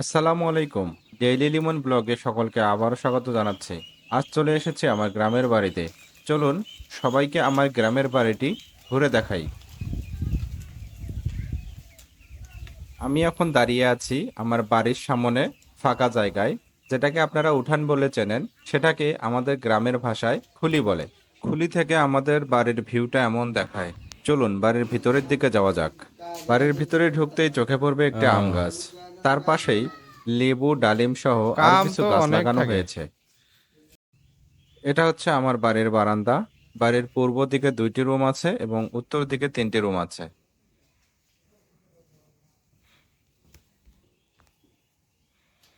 আসসালামু আলাইকুম। ডেইলি লিমন ব্লগে সকলকে আবারও স্বাগত জানাচ্ছি। আজ চলে এসেছি আমার গ্রামের বাড়িতে। চলুন সবাইকে আমার গ্রামের বাড়িটি ঘুরে দেখাই। আমি এখন দাঁড়িয়ে আছি আমার বাড়ির সামনে ফাঁকা জায়গায় যেটাকে আপনারা উঠান বলে চেনেন। সেটাকে আমাদের গ্রামের ভাষায় খুলি বলে। খুলি থেকে আমাদের বাড়ির ভিউটা এমন দেখায়। চলুন বাড়ির ভিতরের দিকে যাওয়া যাক। বাড়ির ভিতরে ঢুকতেই চোখে পড়বে একটি আম গাছ। তার পাশেই লেবু ডালিম সহ আরও কিছু গাছ লাগানো হয়েছে। এটা হচ্ছে আমার বাড়ির বারান্দা। বাড়ির পূর্ব দিকে দুইটি রুম আছে এবং উত্তর দিকে তিনটি রুম আছে।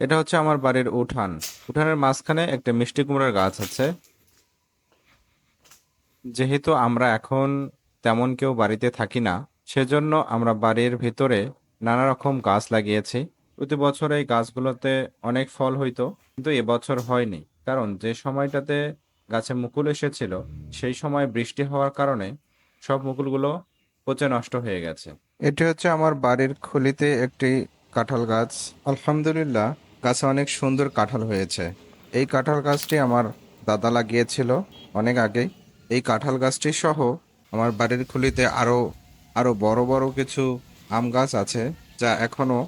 এটা হচ্ছে আমার বাড়ির উঠান। উঠানের মাঝখানে একটা মিষ্টি কুমড়ার গাছ আছে। যেহেতু আমরা এখন তেমন কেউ বাড়িতে থাকি না সেজন্য আমরা বাড়ির ভিতরে নানা রকম গাছ লাগিয়েছি। প্রতি বছর এই গাছগুলোতে অনেক ফল হইতো, কিন্তু এবছর হয়নি। কারণ যে সময়টাতে গাছে মুকুল এসেছিল, সেই সময় বৃষ্টি হওয়ার কারণে সব মুকুলগুলো পচে নষ্ট হয়ে গেছে। এটি হচ্ছে আমার বাড়ির খুলিতে একটি কাঁঠাল গাছ। আলহামদুলিল্লাহ, গাছে অনেক সুন্দর কাঁঠাল হয়েছে। এই কাঁঠাল গাছটি আমার দাদা লাগিয়েছিল অনেক আগেই। এই কাঁঠাল গাছটি সহ আমার বাড়ির খুলিতে আরও আরও বড় বড় কিছু আম গাছ আছে, যা এখনও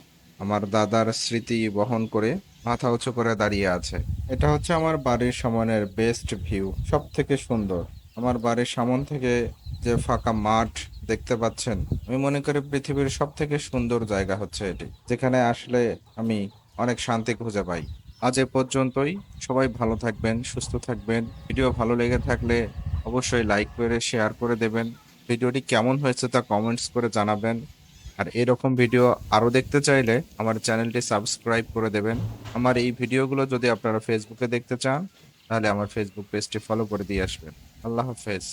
আমার দাদার স্মৃতি বহন করে মাথা উঁচু করে দাঁড়িয়ে আছে। এটা হচ্ছে আমার বাড়ির সামনের বেস্ট ভিউ সব থেকে সুন্দর। আমার বাড়ির সামন থেকে যে ফাঁকা মাঠ দেখতে পাচ্ছেন, আমি মনে করি পৃথিবীর সব থেকে সুন্দর জায়গা হচ্ছে এটি, যেখানে আসলে আমি অনেক শান্তি খুঁজে পাই। আজ এ পর্যন্তই, সবাই ভালো থাকবেন, সুস্থ থাকবেন। ভিডিও ভালো লেগে থাকলে অবশ্যই লাইক করে শেয়ার করে দেবেন। ভিডিওটি কেমন হয়েছে তা কমেন্টস করে জানাবেন। আর এরকম ভিডিও আরও দেখতে চাইলে আমার চ্যানেলটি সাবস্ক্রাইব করে দেবেন। আমার এই ভিডিওগুলো যদি আপনারা ফেসবুকে দেখতে চান, তাহলে আমার ফেসবুক পেজটি ফলো করে দিয়ে আসবেন। আল্লাহ হাফেজ।